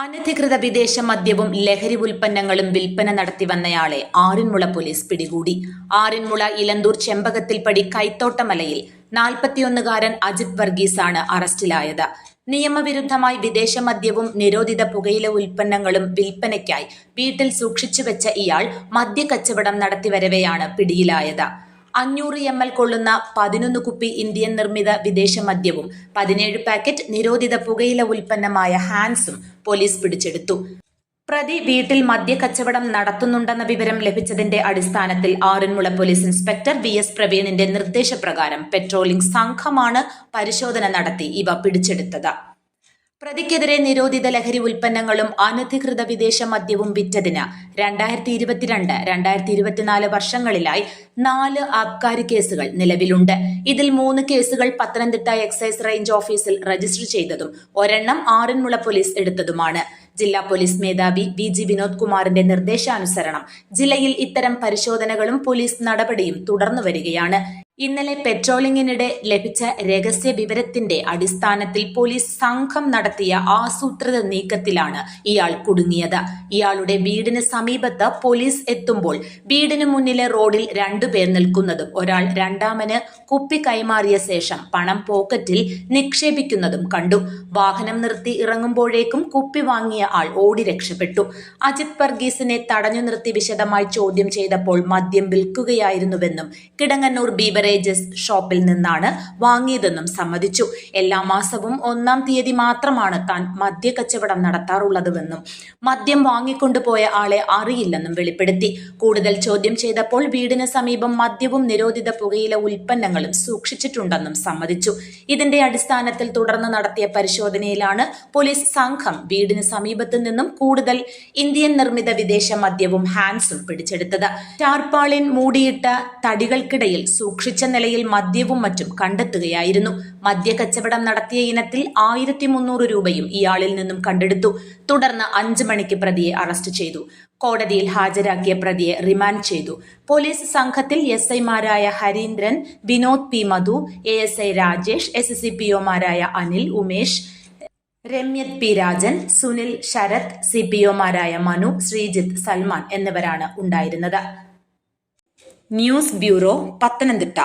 അനധികൃത വിദേശ മദ്യവും ലഹരി ഉൽപ്പന്നങ്ങളും വിൽപ്പന നടത്തി വന്നയാളെ ആറിന്മുള പോലീസ് പിടികൂടി. ആറിന്മുള ഇലന്തൂർ ചെമ്പകത്തിൽപ്പടി കൈത്തോട്ടമലയിൽ നാൽപ്പത്തിയൊന്നുകാരൻ അജിത് വർഗീസാണ് അറസ്റ്റിലായത്. നിയമവിരുദ്ധമായി വിദേശ മദ്യവും നിരോധിത പുകയില ഉൽപ്പന്നങ്ങളും വിൽപ്പനയ്ക്കായി വീട്ടിൽ സൂക്ഷിച്ചുവെച്ച ഇയാൾ മദ്യക്കച്ചവടം നടത്തിവരവെയാണ് പിടിയിലായത്. അഞ്ഞൂറ് എം എൽ കൊള്ളുന്ന പതിനൊന്ന് കുപ്പി ഇന്ത്യൻ നിർമ്മിത വിദേശ മദ്യവും പതിനേഴ് പാക്കറ്റ് നിരോധിത പുകയില ഉൽപ്പന്നമായ ഹാൻസും പോലീസ് പിടിച്ചെടുത്തു. പ്രതി വീട്ടിൽ മദ്യക്കച്ചവടം നടത്തുന്നുണ്ടെന്ന വിവരം ലഭിച്ചതിന്റെ അടിസ്ഥാനത്തിൽ Aranmula police inspector V S പ്രവീണിന്റെ നിർദ്ദേശപ്രകാരം പെട്രോളിംഗ് സംഘമാണ് പരിശോധന നടത്തി ഇവ പിടിച്ചെടുത്തത്. പ്രതിക്കെതിരെ നിരോധിത ലഹരി ഉൽപ്പന്നങ്ങളും അനധികൃത വിദേശ മദ്യവും വിറ്റതിന് രണ്ടായിരത്തി ഇരുപത്തിരണ്ട് രണ്ടായിരത്തി ഇരുപത്തിനാല് വർഷങ്ങളിലായി നാല് ആബ്കാരി കേസുകൾ നിലവിലുണ്ട്. ഇതിൽ മൂന്ന് കേസുകൾ പത്തനംതിട്ട എക്സൈസ് റേഞ്ച് ഓഫീസിൽ രജിസ്റ്റർ ചെയ്തതും ഒരെണ്ണം ആറന്മുള പോലീസ് എടുത്തതുമാണ്. ജില്ലാ പോലീസ് മേധാവി വി ജി വിനോദ് കുമാറിന്റെ നിർദ്ദേശാനുസരണം. ജില്ലയിൽ ഇത്തരം പരിശോധനകളും പോലീസ് നടപടിയും തുടർന്നു വരികയാണ്. ഇന്നലെ പെട്രോളിംഗിനിടെ ലഭിച്ച രഹസ്യ വിവരത്തിന്റെ അടിസ്ഥാനത്തിൽ പോലീസ് സംഘം നടത്തിയ ആസൂത്രിത നീക്കത്തിലാണ് ഇയാൾ കുടുങ്ങിയത്. ഇയാളുടെ വീടിന് സമീപത്ത് പോലീസ് എത്തുമ്പോൾ വീടിന് മുന്നിലെ റോഡിൽ രണ്ടുപേർ നിൽക്കുന്നതും ഒരാൾ രണ്ടാമന് കുപ്പി കൈമാറിയ ശേഷം പണം പോക്കറ്റിൽ നിക്ഷേപിക്കുന്നതും കണ്ടു. വാഹനം നിർത്തി ഇറങ്ങുമ്പോഴേക്കും കുപ്പി വാങ്ങിയ ആൾ ഓടി രക്ഷപ്പെട്ടു. അജിത് വർഗീസിനെ തടഞ്ഞു നിർത്തി വിശദമായി ചോദ്യം ചെയ്തപ്പോൾ മദ്യം വിൽക്കുകയായിരുന്നുവെന്നും കിടങ്ങന്നൂർ ബീവറേജസ് ഷോപ്പിൽ നിന്നാണ് വാങ്ങിയതെന്നും സമ്മതിച്ചു. എല്ലാ മാസവും ഒന്നാം തീയതി മാത്രമാണ് താൻ മദ്യ കച്ചവടം നടത്താറുള്ളതുവെന്നും മദ്യം വാങ്ങിക്കൊണ്ടുപോയ ആളെ അറിയില്ലെന്നും വെളിപ്പെടുത്തി. കൂടുതൽ ചോദ്യം ചെയ്തപ്പോൾ വീടിന് സമീപം മദ്യവും നിരോധിത പുകയില ഉൽപ്പന്നങ്ങളും സൂക്ഷിച്ചിട്ടുണ്ടെന്നും സമ്മതിച്ചു. ഇതിന്റെ അടിസ്ഥാനത്തിൽ തുടർന്ന് നടത്തിയ പരിശോധനയിലാണ് പോലീസ് സംഘം വീടിന് സമീപത്തു നിന്നും കൂടുതൽ ഇന്ത്യൻ നിർമ്മിത വിദേശ മദ്യവും ഹാൻസും പിടിച്ചെടുത്തത്. ടാർപാളിൻ മൂടിയിട്ട തടികൾക്കിടയിൽ സൂക്ഷിച്ച നിലയിൽ മദ്യവും മറ്റും കണ്ടെത്തുകയായിരുന്നു. മദ്യ കച്ചവടം നടത്തിയ ഇനത്തിൽ ആയിരത്തി മുന്നൂറ് രൂപയും ഇയാളിൽ നിന്നും കണ്ടെടുത്തു. തുടർന്ന് അഞ്ചു മണിക്ക് പ്രതിയെ അറസ്റ്റ് ചെയ്തു. കോടതിയിൽ ഹാജരാക്കിയ പ്രതിയെ റിമാൻഡ് ചെയ്തു. പോലീസ് സംഘത്തിൽ എസ് ഐമാരായ Harindran Vinod P Madhu A S I Rajesh S C P ഒമാരായ Anil Umesh Ramyath P. Rajan Sunil Sarath C. P. ഒമാരായ Manu Sreejith Salman എന്നിവരാണ് ഉണ്ടായിരുന്നത്. News bureau Pathanamthitta.